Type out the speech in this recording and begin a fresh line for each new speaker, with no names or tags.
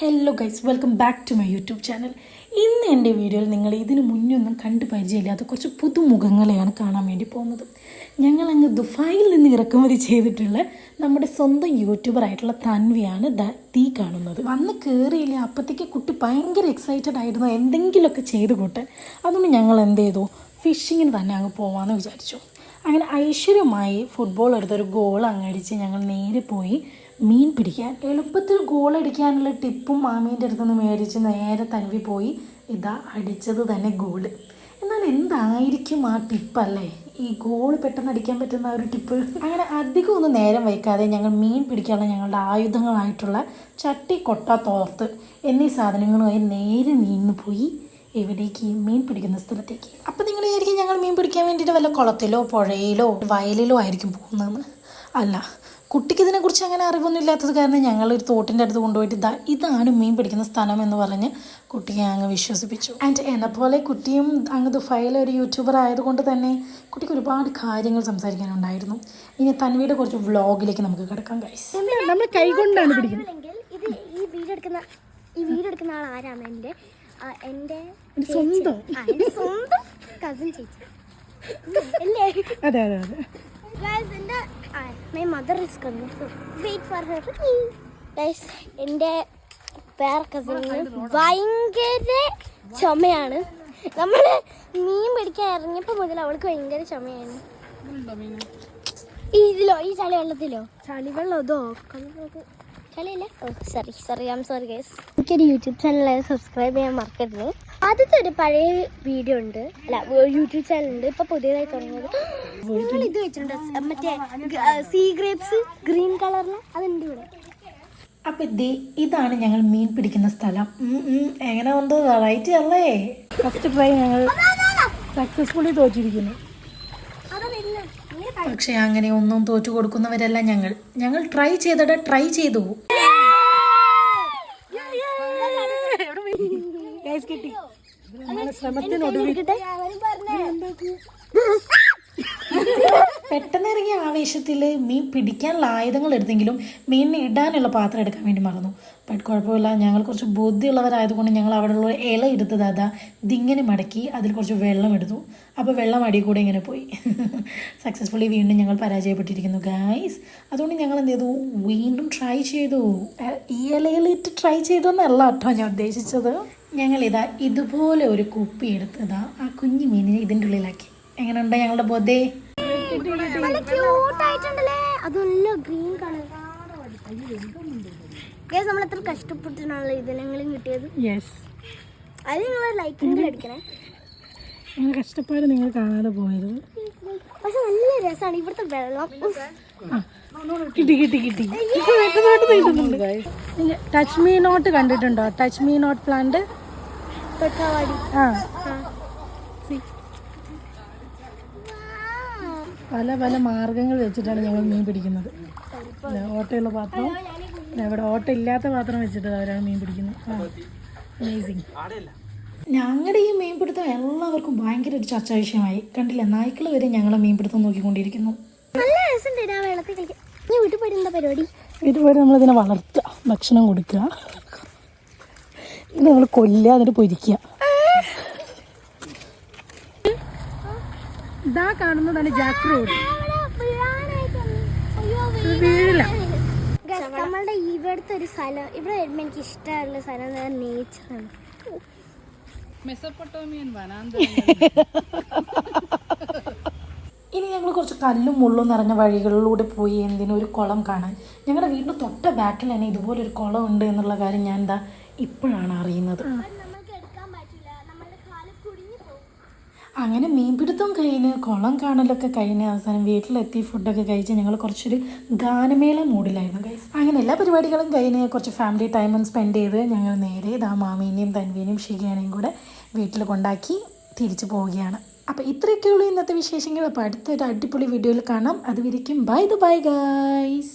Hello guys welcome back to my YouTube channel ഇന്ന് എന്റെ വീഡിയോയിൽ നിങ്ങൾ ഇതിനു മുന്നേ ഒന്നും കണ്ടു പരിചയമില്ലാത്ത കുറച്ച് പുതുമുഖങ്ങളെയാണ് കാണാൻ വേണ്ടി പോകുന്നത്. ഞങ്ങളങ്ങ് ദുബായിൽ നിന്ന് ഇറക്കുമതി ചെയ്തിട്ടുള്ള നമ്മുടെ സ്വന്തം യൂട്യൂബറായിട്ടുള്ള തൻവിയാണ് ദ തീ കാണുന്നത്. വന്ന് കയറിയില്ല അപ്പോഴത്തേക്ക് കുട്ടി ഭയങ്കര എക്സൈറ്റഡ് ആയിരുന്നു. എന്തെങ്കിലുമൊക്കെ ചെയ്ത് കൂട്ടെ അതുകൊണ്ട് ഞങ്ങൾ എന്ത് ചെയ്തു? ഫിഷിങ്ങിന് തന്നെ അങ്ങ് പോവാമെന്ന് വിചാരിച്ചു. അങ്ങനെ ഐശ്വര്യമായി ഫുട്ബോൾ എടുത്തൊരു ഗോൾ അങ്ങടിച്ച് ഞങ്ങൾ നേരെ പോയി മീൻ പിടിക്കാൻ. എളുപ്പത്തിൽ ഗോൾ അടിക്കാനുള്ള ടിപ്പും മാമീന്റെ അടുത്ത് നിന്ന് മേടിച്ച് നേരെ തൻവി പോയി ഇതാ അടിച്ചത് തന്നെ ഗോൾ എന്നാൽ എന്തായിരിക്കും ആ ടിപ്പല്ലേ ഈ ഗോൾ പെട്ടെന്ന് അടിക്കാൻ പറ്റുന്ന ഒരു ടിപ്പ് അങ്ങനെ അധികം ഒന്നും നേരം വയ്ക്കാതെ ഞങ്ങൾ മീൻ പിടിക്കാനുള്ള ഞങ്ങളുടെ ആയുധങ്ങളായിട്ടുള്ള ചട്ടി കൊട്ട തോർത്ത് എന്നീ സാധനങ്ങളുമായി നേരെ നീങ്ങി പോയി എവിടേക്ക് മീൻ പിടിക്കുന്ന സ്ഥലത്തേക്ക്? അപ്പം നിങ്ങൾ വിചാരിക്കും ഞങ്ങൾ മീൻ പിടിക്കാൻ വേണ്ടിയിട്ട് വല്ല കുളത്തിലോ പുഴയിലോ വയലിലോ ആയിരിക്കും പോകുന്നതെന്ന്. അല്ല കുട്ടിക്ക് ഇതിനെക്കുറിച്ച് അങ്ങനെ അറിവൊന്നും ഇല്ലാത്തത് കാരണം ഞങ്ങൾ ഒരു തോട്ടിന്റെ അടുത്ത് കൊണ്ടുപോയിട്ട് ഇതാ ഇതാണ് മീൻ പിടിക്കുന്ന സ്ഥലം എന്ന് പറഞ്ഞ് കുട്ടിയെ അങ്ങ് വിശ്വസിപ്പിച്ചു. ആൻഡ് എന്നെപ്പോലെ കുട്ടിയും അങ്ങ് ദുബായിലെ ഒരു യൂട്യൂബർ ആയതുകൊണ്ട് തന്നെ കുട്ടിക്ക് ഒരുപാട് കാര്യങ്ങൾ സംസാരിക്കാനുണ്ടായിരുന്നു. ഇനി തൻവിയുടെ കുറച്ച് വ്ളോഗിലേക്ക് നമുക്ക് കിടക്കാം ഗൈസ്
നമ്മൾ കൈകൊണ്ടാണ് പിടിക്കുന്നത്.
ഇത് ഈ വീഡിയോ എടുക്കുന്ന ഈ വീഡിയോ എടുക്കുന്ന ആൾ ആരാണ് എന്റെ എന്റെ പേർ
സ്വന്തം.
കസിൻ ചേച്ചി. അല്ലേ?
അതെ അതെ അതെ.
ഗൈസ് എന്റെ my mother is coming wait for her guys എന്റെ പേർ കസിന് ഭയങ്കര ചുമയാണ്. നമ്മൾ മീൻ പിടിക്കാൻ ഇറങ്ങിയപ്പോൾ മുതൽ അവൾക്ക് ഭയങ്കര ചുമയാണ്. ഈ ഇതിലോ ഈ ചളി വെള്ളത്തിലോ ചളി വെള്ളം ഇതോ ചളിയില്ല ഓ sorry sorry I'm sorry guys എനിക്കൊരു യൂട്യൂബ് ചാനൽ സബ്സ്ക്രൈബ് ചെയ്യാൻ മറക്കരുത്. ആദ്യത്തെ ഒരു പഴയ വീഡിയോ ഉണ്ട്. അല്ല യൂട്യൂബ് ചാനൽ ഉണ്ട് ഇപ്പൊ പുതിയതായി തുടങ്ങിയത്. നിങ്ങൾ ഇത് വെച്ചിട്ടുണ്ട്. മറ്റേ സീ ഗ്രേപ്സ് ഗ്രീൻ കളറിൽ അതുണ്ട് ഇവിടെ
അപ്പൊ ഇതേ ഇതാണ് ഞങ്ങൾ മീൻ പിടിക്കുന്ന സ്ഥലം. എങ്ങനെ വന്നത് വെറൈറ്റി അല്ലേ?
ഫസ്റ്റ് ട്രൈ ഞങ്ങൾ സക്സസ്ഫുള്ളി തോറ്റിരിക്കുന്നു.
പക്ഷെ അങ്ങനെ ഒന്നും തോറ്റു കൊടുക്കുന്നവരല്ല ഞങ്ങൾ. ഞങ്ങൾ ട്രൈ ചെയ്തിട്ട് ട്രൈ ചെയ്തു.
കിട്ടി. നമ്മുടെ ശ്രമത്തിനൊടുവിൽ
പെട്ടെന്ന് ഇറങ്ങിയ ആവേശത്തിൽ മീൻ പിടിക്കാനുള്ള ആയുധങ്ങൾ എടുത്തെങ്കിലും മീനിനെ ഇടാനുള്ള പാത്രം എടുക്കാൻ വേണ്ടി മറന്നു. ബട്ട് കുഴപ്പമില്ല ഞങ്ങൾ കുറച്ച് ബുദ്ധിയുള്ളവരായതുകൊണ്ട് ഞങ്ങൾ അവിടെയുള്ള ഇല എടുത്തത് അതാ ഇതിങ്ങനെ മടക്കി അതിൽ കുറച്ച് വെള്ളം എടുത്തു. അപ്പോൾ വെള്ളം അടി കൂടെ ഇങ്ങനെ പോയി. സക്സസ്ഫുള്ളി വീണ്ടും ഞങ്ങൾ പരാജയപ്പെട്ടിരിക്കുന്നു ഗായ്സ് അതുകൊണ്ട് ഞങ്ങൾ എന്ത് ചെയ്തു? വീണ്ടും ട്രൈ ചെയ്തു. ഈ ഇലയിലിട്ട് ട്രൈ ചെയ്തു എന്നല്ല കേട്ടോ ഞാൻ ഉദ്ദേശിച്ചത്. ഞങ്ങളിതാ ഇതുപോലെ ഒരു കുപ്പി എടുത്തതാ ആ കുഞ്ഞു മീനിനെ ഇതിന്റെ ഉള്ളിലാക്കി. എങ്ങനെയുണ്ട് ഞങ്ങളുടെ ബോധേ?
നല്ല ക്യൂട്ട് ആയിട്ടുണ്ടല്ലേ? അതല്ല ഗ്രീൻ കളർ ഗൈസ് നമ്മൾ എത്ര കഷ്ടപ്പെട്ടിട്ടാണല്ലോ ഇതിനെങ്കിലും കിട്ടിയത്.
യെസ്
അത് നിങ്ങൾ അടിക്കണേ.
കഷ്ടപ്പാട് നിങ്ങൾ കാണാതെ പോയത്.
പക്ഷെ നല്ല രസമാണ് ഇവിടുത്തെ വെള്ളം.
കിട്ടി കിട്ടി കിട്ടി. ടച്ച് മീ നോട്ട് കണ്ടിട്ടുണ്ടോ? ടച്ച് മീ നോട്ട് പ്ലാന്റ് ആ
ആ.
പല പല മാർഗങ്ങൾ വെച്ചിട്ടാണ് ഞങ്ങൾ മീൻ പിടിക്കുന്നത്. ഓട്ടയുള്ള പാത്രം. ഇവിടെ ഓട്ട ഇല്ലാത്ത പാത്രം വെച്ചിട്ട് അവരാണ് മീൻ പിടിക്കുന്നത്. അമേസിങ്
ഞങ്ങളുടെ ഈ മീൻപിടുത്തം എല്ലാവർക്കും ഭയങ്കര ഒരു ചർച്ചാ വിഷയമായി. കണ്ടില്ല നായ്ക്കൾ വരെ ഞങ്ങളെ മീൻപിടുത്തം നോക്കിക്കൊണ്ടിരിക്കുന്നു.
നല്ല രസമുണ്ട് ആ വെള്ളത്തിൽ കളിക്കാൻ. ഞാൻ വീട്ടിൽ പോയിട്ട് എന്താ പരിപാടി?
ഇതുപോലെ നമ്മളിതിനെ വളർത്തുക ഭക്ഷണം കൊടുക്കുക. ഇത് നമ്മൾ കൊല്ലുക എന്നിട്ട് പൊരിക്കുക. ഇതാ കാണുന്നതാണ് ജാക്ക് ഫ്രൂട്ട് വീഴില്ല
നമ്മളുടെ ഇവിടുത്തെ ഒരു സ്ഥലം. ഇവിടെ വരുമ്പോൾ എനിക്ക് ഇഷ്ടമുള്ള സ്ഥലം നേച്ചറാണ്
ഇനി ഞങ്ങൾ കുറച്ച് കല്ലും മുള്ളും നിറഞ്ഞ വഴികളിലൂടെ പോയി എന്തിനും ഒരു കുളം കാണാൻ. ഞങ്ങളുടെ വീടിന്റെ തൊട്ട ബാക്കിൽ തന്നെ ഇതുപോലൊരു കുളം ഉണ്ട് എന്നുള്ള കാര്യം ഞാൻ എന്താ ഇപ്പോഴാണ് അറിയുന്നത്. അങ്ങനെ മീൻപിടുത്തം കഴിഞ്ഞ് കുളം കാണലൊക്കെ കഴിഞ്ഞ് അവസാനം വീട്ടിലെത്തി ഫുഡൊക്കെ കഴിച്ച് ഞങ്ങൾ കുറച്ചൊരു ഗാനമേള മൂഡിലായിരുന്നു ഗൈസ് അങ്ങനെ എല്ലാ പരിപാടികളും കഴിഞ്ഞ് കുറച്ച് ഫാമിലി ടൈമും സ്പെൻഡ് ചെയ്ത് ഞങ്ങൾ നേരെ ഇതാ മാമീനെയും തൻവീനെയും ഷിഖിയാനെയും കൂടെ വീട്ടിൽ കൊണ്ടാക്കി തിരിച്ചു പോവുകയാണ്. അപ്പോൾ ഇത്രയൊക്കെയുള്ളൂ ഇന്നത്തെ വിശേഷങ്ങൾ അപ്പോൾ അടുത്തൊരു അടിപൊളി വീഡിയോയിൽ കാണാം. അതുവരിക്കും ബൈ ദ ബൈ ഗൈസ്